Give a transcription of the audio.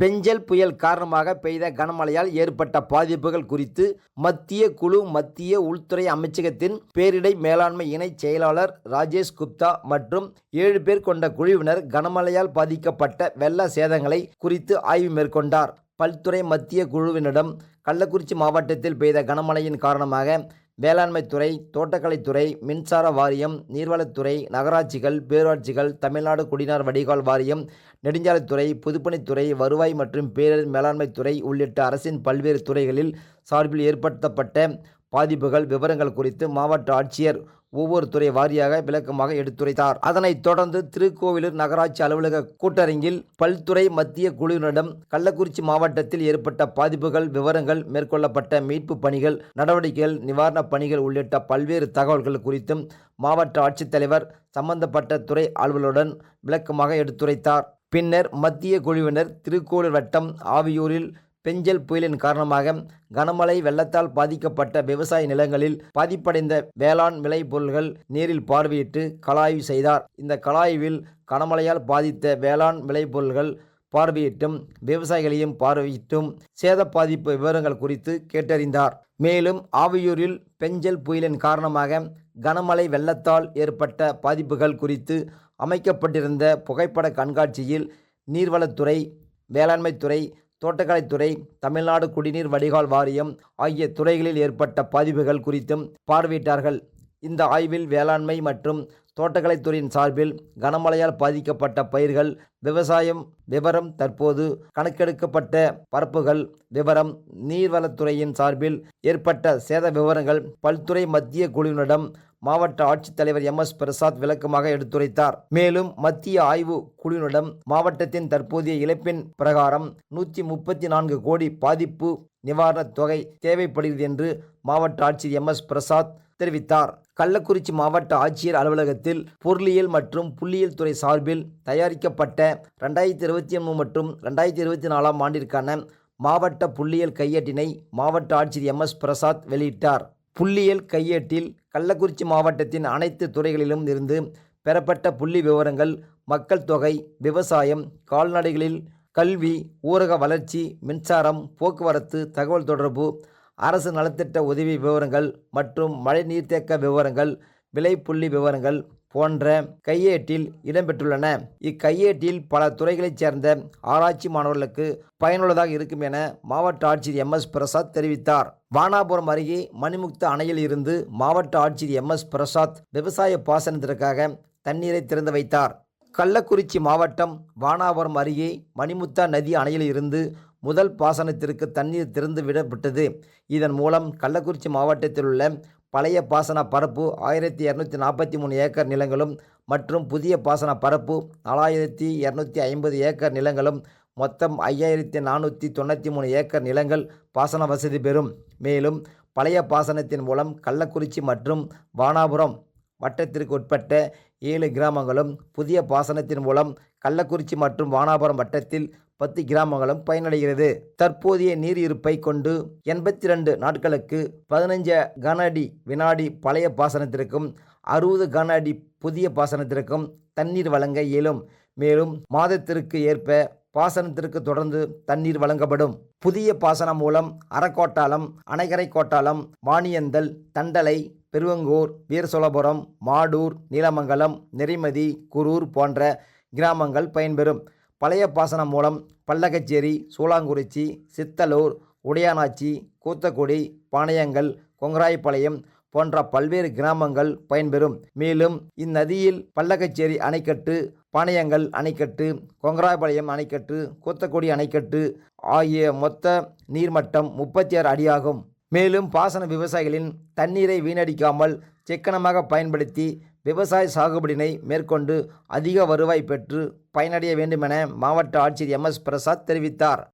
பெஞ்சல் புயல் காரணமாக பெய்த கனமழையால் ஏற்பட்ட பாதிப்புகள் குறித்து மத்திய குழு மத்திய உள்துறை அமைச்சகத்தின் பேரிடை மேலாண்மை இணைச் செயலாளர் ராஜேஷ் குப்தா மற்றும் ஏழு பேர் கொண்ட குழுவினர் கனமழையால் பாதிக்கப்பட்ட வெள்ள சேதங்களை குறித்து ஆய்வு மேற்கொண்டார். பல்துறை மத்திய குழுவினரிடம் கள்ளக்குறிச்சி மாவட்டத்தில் பெய்த கனமழையின் காரணமாக வேளாண்மைத்துறை தோட்டக்கலைத்துறை மின்சார வாரியம் நீர்வளத்துறை நகராட்சிகள் பேரூராட்சிகள் தமிழ்நாடு குடிநீர் வடிகால் வாரியம் நெடுஞ்சாலைத்துறை பொதுப்பணித்துறை வருவாய் மற்றும் பேரிடர் மேலாண்மைத்துறை உள்ளிட்ட அரசின் பல்வேறு துறைகளில் சார்பில் ஏற்படுத்தப்பட்ட பாதிப்புகள் விவரங்கள் குறித்து மாவட்ட ஆட்சியர் ஒவ்வொரு துறை வாரியாக விளக்கமாக எடுத்துரைத்தார். அதனைத் தொடர்ந்து திருக்கோவிலூர் நகராட்சி அலுவலக கூட்டரங்கில் பல்துறை மத்திய குழுவினரிடம் கள்ளக்குறிச்சி மாவட்டத்தில் ஏற்பட்ட பாதிப்புகள் விவரங்கள் மேற்கொள்ளப்பட்ட மீட்பு பணிகள் நடவடிக்கைகள் நிவாரணப் பணிகள் உள்ளிட்ட பல்வேறு தகவல்கள் குறித்தும் மாவட்ட ஆட்சித்தலைவர் சம்பந்தப்பட்ட துறை அலுவலருடன் விளக்கமாக எடுத்துரைத்தார். பின்னர் மத்திய குழுவினர் திருக்கோளூர் வட்டம் ஆவியூரில் பெஞ்சல் புயலின் காரணமாக கனமழை வெள்ளத்தால் பாதிக்கப்பட்ட விவசாய நிலங்களில் பாதிப்படைந்த வேளாண் விளைபொருள்கள் நேரில் பார்வையிட்டு கலாய்வு செய்தார். இந்த கலாய்வில் கனமழையால் பாதித்த வேளாண் விளைபொருள்கள் பார்வையிட்டும் விவசாயிகளையும் பார்வையிட்டும் சேத பாதிப்பு விவரங்கள் குறித்து கேட்டறிந்தார். மேலும் ஆவியூரில் பெஞ்சல் புயலின் காரணமாக கனமழை வெள்ளத்தால் ஏற்பட்ட பாதிப்புகள் குறித்து அமைக்கப்பட்டிருந்த புகைப்பட கண்காட்சியில் நீர்வளத்துறை வேளாண்மைத்துறை தோட்டக்கலைத்துறை தமிழ்நாடு குடிநீர் வடிகால் வாரியம் ஆகிய துறைகளில் ஏற்பட்ட பாதிப்புகள் குறித்தும் பார்வையிட்டார்கள். இந்த ஆய்வில் வேளாண்மை மற்றும் தோட்டக்கலைத்துறையின் சார்பில் கனமழையால் பாதிக்கப்பட்ட பயிர்கள் விவசாயம் விவரம் தற்போது கணக்கெடுக்கப்பட்ட பரப்புகள் விவரம் நீர்வளத்துறையின் சார்பில் ஏற்பட்ட சேத விவரங்கள் பல்துறை மத்திய குழுவினரிடம் மாவட்ட ஆட்சித்தலைவர் எம் எஸ் பிரசாத் விளக்கமாக எடுத்துரைத்தார். மேலும் மத்திய ஆய்வு குழுவினரிடம் மாவட்டத்தின் தற்போதைய இழப்பின் பிரகாரம் நூற்றி முப்பத்தி நான்கு கோடி பாதிப்பு நிவாரணத் தொகை தேவைப்படுகிறது என்று மாவட்ட ஆட்சியர் எம் எஸ் பிரசாத் தெரிவித்தார். கள்ளக்குறிச்சி மாவட்ட ஆட்சியர் அலுவலகத்தில் பொருளியல் மற்றும் புள்ளியியல் துறை சார்பில் தயாரிக்கப்பட்ட ரெண்டாயிரத்தி இருபத்தி மூணு மற்றும் ரெண்டாயிரத்தி இருபத்தி நாலாம் ஆண்டிற்கான மாவட்ட புள்ளியியல் கையேட்டினை மாவட்ட ஆட்சியர் எம் எஸ் பிரசாத் வெளியிட்டார். புள்ளியியல் கையேட்டில் கள்ளக்குறிச்சி மாவட்டத்தின் அனைத்து துறைகளிலும் இருந்து பெறப்பட்ட புள்ளி விவரங்கள் மக்கள் தொகை விவசாயம் கால்நடைகளில் கல்வி ஊரக வளர்ச்சி மின்சாரம் போக்குவரத்து தகவல் தொடர்பு அரசு நலத்திட்ட உதவி விவரங்கள் மற்றும் மழை நீர்த்தேக்க விவரங்கள் விலை புள்ளி விவரங்கள் போன்ற கையேட்டில் இடம்பெற்றுள்ளன. இக்கையேட்டில் பல துறைகளைச் சேர்ந்த ஆராய்ச்சி மாணவர்களுக்கு பயனுள்ளதாக இருக்கும் என மாவட்ட ஆட்சியர் எம். எஸ். பிரசாத் தெரிவித்தார். வானாபுரம் அருகே மணிமுக்த அணையில் இருந்து மாவட்ட ஆட்சியர் எம். எஸ். பிரசாத் விவசாய பாசனத்திற்காக தண்ணீரை திறந்து வைத்தார். கள்ளக்குறிச்சி மாவட்டம் வானாபுரம் அருகே மணிமுத்தா நதி அணையில் இருந்து முதல் பாசனத்திற்கு தண்ணீர் திறந்து விடப்பட்டது இதன் மூலம் கள்ளக்குறிச்சி மாவட்டத்தில் உள்ள பழைய பாசன பரப்பு ஆயிரத்தி இரநூத்தி நாற்பத்தி மூணு ஏக்கர் நிலங்களும் மற்றும் புதிய பாசன பரப்பு நாலாயிரத்தி இரநூத்தி ஐம்பது ஏக்கர் நிலங்களும் மொத்தம் ஐயாயிரத்தி நானூற்றி தொண்ணூற்றி மூணு ஏக்கர் நிலங்கள் பாசன வசதி பெறும். மேலும் பழைய பாசனத்தின் மூலம் கள்ளக்குறிச்சி மற்றும் வானாபுரம் வட்டத்திற்கு உட்பட்ட ஏழு கிராமங்களும் புதிய பாசனத்தின் மூலம் கள்ளக்குறிச்சி மற்றும் வானாபுரம் வட்டத்தில் பத்து கிராமங்களும் பயனடைகிறது. தற்போதைய நீர் இருப்பை கொண்டு எண்பத்தி ரெண்டு நாட்களுக்கு பதினஞ்சு கன அடி வினாடி பழைய பாசனத்திற்கும் அறுபது கன அடி புதிய பாசனத்திற்கும் தண்ணீர் வழங்க இயலும். மேலும் மாதத்திற்கு ஏற்ப பாசனத்திற்கு தொடர்ந்து தண்ணீர் வழங்கப்படும். புதிய பாசனம் மூலம் அறக்கோட்டாலம் அணைகரை கோட்டாலம் வாணியந்தல் தண்டலை பெருவங்கூர் வீரசோழபுரம் மாடூர் நீலமங்கலம் நெறிமதி குரூர் போன்ற கிராமங்கள் பயன்பெறும். பழைய பாசனம் மூலம் பள்ளக்கச்சேரி சூளாங்குறிச்சி சித்தலூர் உடையானாச்சி கூத்தக்குடி பாளையங்கள் கொங்கராயப்பாளையம் போன்ற பல்வேறு கிராமங்கள் பயன்பெறும். மேலும் இந்நதியில் பள்ளக்கச்சேரி அணைக்கட்டு பாளையங்கள் அணைக்கட்டு கொங்கராயபாளையம் அணைக்கட்டு கூத்தக்குடி அணைக்கட்டு ஆகிய மொத்த நீர்மட்டம் முப்பத்தி ஆறு அடியாகும். மேலும் பாசன விவசாயிகளின் தண்ணீரை வீணடிக்காமல் சிக்கனமாக பயன்படுத்தி விவசாய சாகுபடியினை மேற்கொண்டு அதிக வருவாய் பெற்று பயனடைய வேண்டுமென மாவட்ட ஆட்சியர் எம் எஸ் பிரசாத் தெரிவித்தார்.